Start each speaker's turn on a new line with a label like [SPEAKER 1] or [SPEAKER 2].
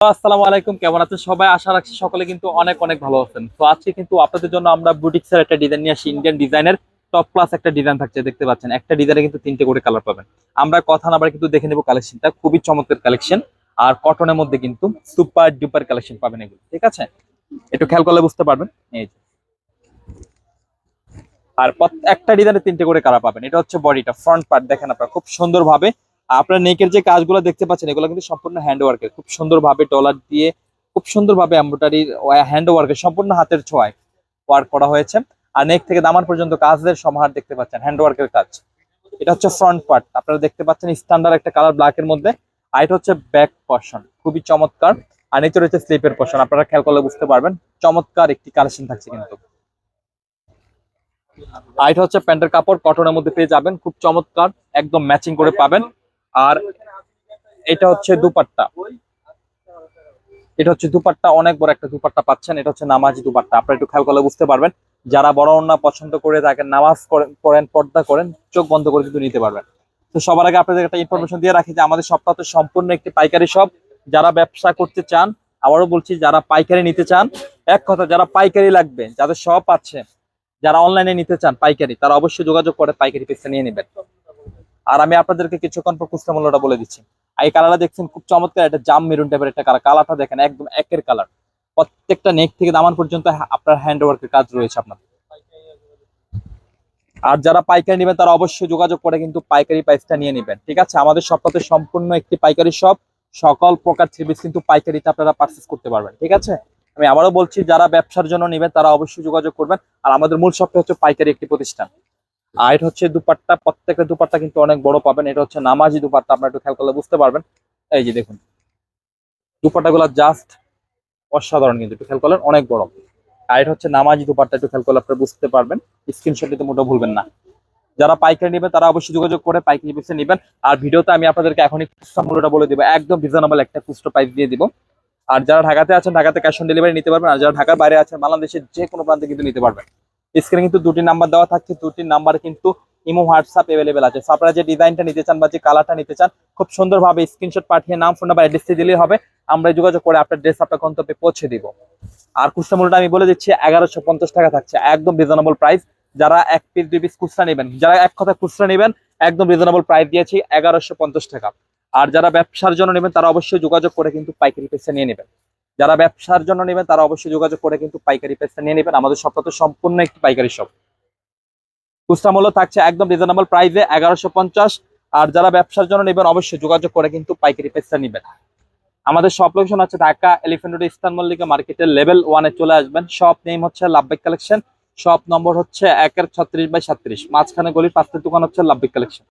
[SPEAKER 1] আসসালামু আলাইকুম, কেমন আছেন সবাই? আশা রাখছি সকলে কিন্তু অনেক অনেক ভালো আছেন। তো আজকে কিন্তু আপনাদের জন্য আমরা বুটিক্সের একটা ডিজাইন নিয়ে আসি ইন্ডিয়ান ডিজাইনের টপ ক্লাস একটা ডিজাইন থাকছে, দেখতে পাচ্ছেন। একটা ডিজাইনে কিন্তু তিনটে করে কালার পাবেন। আমরা কথা না কিন্তু দেখে নেব কালেকশনটা খুবই চমৎকার কালেকশন আর কটনের মধ্যে কিন্তু সুপার ডুপার কালেকশন পাবেন এগুলো, ঠিক আছে? একটু খেয়াল করলে বুঝতে পারবেন। এই যে। আর একটা ডিজাইনে তিনটে করে কালার পাবেন। এটা হচ্ছে বডিটা ফ্রন্ট পার্ট দেখেন আপনারা, খুব সুন্দরভাবে আপনার নেকের যে কাজগুলো দেখতে পাচ্ছেন, এগুলো কিন্তু সম্পূর্ণ হ্যান্ড ওয়ার্কের খুব সুন্দরভাবে ডলার দিয়ে, খুব সুন্দরভাবে এমব্রয়ডারি হ্যান্ড ওয়ার্কের সম্পূর্ণ হাতের ছোঁয়ায় ওয়ার্ক করা হয়েছে। আর নেক থেকে দামান পর্যন্ত কাজের সমাহার দেখতে পাচ্ছেন হ্যান্ড ওয়ার্কের কাজ। এটা হচ্ছে ফ্রন্ট পার্ট আপনারা দেখতে পাচ্ছেন স্ট্যান্ডার্ড একটা কালার ব্ল্যাকের মধ্যে, আর এটা হচ্ছে ব্যাক পশন খুবই চমৎকার। আর নিচে রয়েছে স্লিপের পশন আপনারা খেয়াল করলে বুঝতে পারবেন, চমৎকার একটি কালেকশন থাকছে কিন্তু। আর এটা হচ্ছে প্যান্টের কাপড় কটনের মধ্যে পেয়ে যাবেন, খুব চমৎকার, একদম ম্যাচিং করে পাবেন। আর এটা হচ্ছে দুপাট্টা। এটা হচ্ছে দুপাট্টা, অনেক বড় একটা দুপাট্টা পাচ্ছেন, এটা হচ্ছে নামাজি দুপাট্টা। আপনারা একটু খেয়াল করলে বুঝতে পারবেন। যারা বড় অন্য পছন্দ করে থাকেন নামাজ করেন- পর্দা করেন, চোখ বন্ধ করে কিন্তু নিতে পারবেন। তো সবার আগে আপনাদের একটা ইনফরমেশন দিয়ে রাখি যে, আমাদের সবটা তো সম্পূর্ণ একটি পাইকারি শপ যারা ব্যবসা করতে চান, আবারও বলছি, যারা পাইকারি নিতে চান, এক কথা, যারা পাইকারি লাগবে, যাদের শপ আছে, যারা অনলাইনে নিতে চান পাইকারি, তারা অবশ্যই যোগাযোগ করে পাইকারি পিসটা নিয়ে নেবেন। আর আমি আপনাদেরকে কিছুক্ষণ পর খুচরা মূল্যটা বলে দিচ্ছি। এই কালারটা দেখছেন খুব চমৎকার একটা জাম মেরুন টাইপের একটা কালার কালারটা দেখেন, একদম একের কালার প্রত্যেকটা নেক থেকে দামান পর্যন্ত আপনার হ্যান্ড ওয়ার্কের কাজ রয়েছে আপনার আর যারা পাইকারি নেবেন, তারা অবশ্যই যোগাযোগ করে কিন্তু পাইকারি প্রাইসটা নিয়ে নেবেন, ঠিক আছে? আমাদের সপ্তাহে সম্পূর্ণ একটি পাইকারি শপ সকল প্রকার থ্রি পিস কিন্তু পাইকারিতে আপনারা পারচেস করতে পারবেন, ঠিক আছে? আমি আবারও বলছি, যারা ব্যবসার জন্য নেবেন, তারা অবশ্যই যোগাযোগ করবেন। আর আমাদের মূল শপটা হচ্ছে পাইকারি একটি প্রতিষ্ঠান। আর এটা হচ্ছে দুপাট্টা, প্রত্যেকটা দুপাট্টা কিন্তু অনেক বড় পাবেন। এটা হচ্ছে নামাজি দুপাট্টা, আপনারা একটু খেয়াল করলে বুঝতে পারবেন। এই যে দেখুন দুপাট্টা গুলা জাস্ট অসাধারণ কিন্তু, একটু খেয়াল করলেন, অনেক বড়। আর এটা হচ্ছে নামাজি দুপাট্টা, একটু খেয়াল করলে আপনারা বুঝতে পারবেন। স্ক্রিনশট নিতে মোটেও ভুলবেন না। যারা পাইকারি নেবেন, তারা অবশ্যই যোগাযোগ করে পাইকারি পিসে নেবেন। আর ভিডিওতে আমি আপনাদেরকে এখনই খুচরা মূল্যটা বলে দিব, একদম রিজনেবল একটা খুচরা প্রাইস দিয়ে দিব। আর যারা ঢাকাতে আছেন, ঢাকাতে ক্যাশ অন ডেলিভারি নিতে পারবেন। আর যারা ঢাকার বাইরে আছেন, বাংলাদেশের যে কোনো প্রান্তে কিন্তু নিতে পারবেন। স্ক্রিনে কিন্তু দুটি নাম্বার দেওয়া থাকছে, দুটি নাম্বার কিন্তু ইমো হোয়াটসঅ্যাপ অ্যাভেলেবেল আছে। So, আপনারা যে ডিজাইনটা নিতে চান বা যে কালারটা নিতে চান, খুব সুন্দরভাবে স্ক্রিনশট পাঠিয়ে নাম ফোন নাম্বার অ্যাড্রেস দিলেই হবে। আমরা যোগাযোগ করে আপনার ড্রেস আপনার গন্তব্যে পৌঁছে দিব। আর খুচরা মূল্যটা আমি বলে দিচ্ছি, এগারোশো পঞ্চাশ টাকা থাকছে। একদম রিজনেবল প্রাইস যারা এক পিস দুই পিস খুচরা নেবেন, যারা এক কথা খুচরা নেবেন, একদম রিজনেবল প্রাইস দিয়েছি, এগারোশো পঞ্চাশ টাকা। আর যারা ব্যবসার জন্য নেবেন, তারা অবশ্যই যোগাযোগ করে কিন্তু পাইকারি পেসে নিয়ে নেবেন। যারা ব্যবসার জন্য নেবেন, তারা অবশ্যই যোগাযোগ করে কিন্তু পাইকারি পেসে নিয়ে নেবেন। আমাদের সবটা তো সম্পূর্ণ একটি পাইকারি শপ খুচরা মূল্য থাকছে একদম রিজনেবল প্রাইসে এগারোশো পঞ্চাশ। আর যারা ব্যবসার জন্য নেবেন, অবশ্যই যোগাযোগ করে কিন্তু পাইকারি পেসটা নেবেন। আমাদের সব লোকেশন হচ্ছে Dhaka elephant road eastern Mallika market level ওয়ানে চলে আসবেন। শপ নেম হচ্ছে লাভবেক কালেকশন শপ নম্বর হচ্ছে একের ছত্রিশ বাই সাত্রিশ। মাঝখানে গলির পাঁচটা দোকান হচ্ছে লাভবেক কালেকশন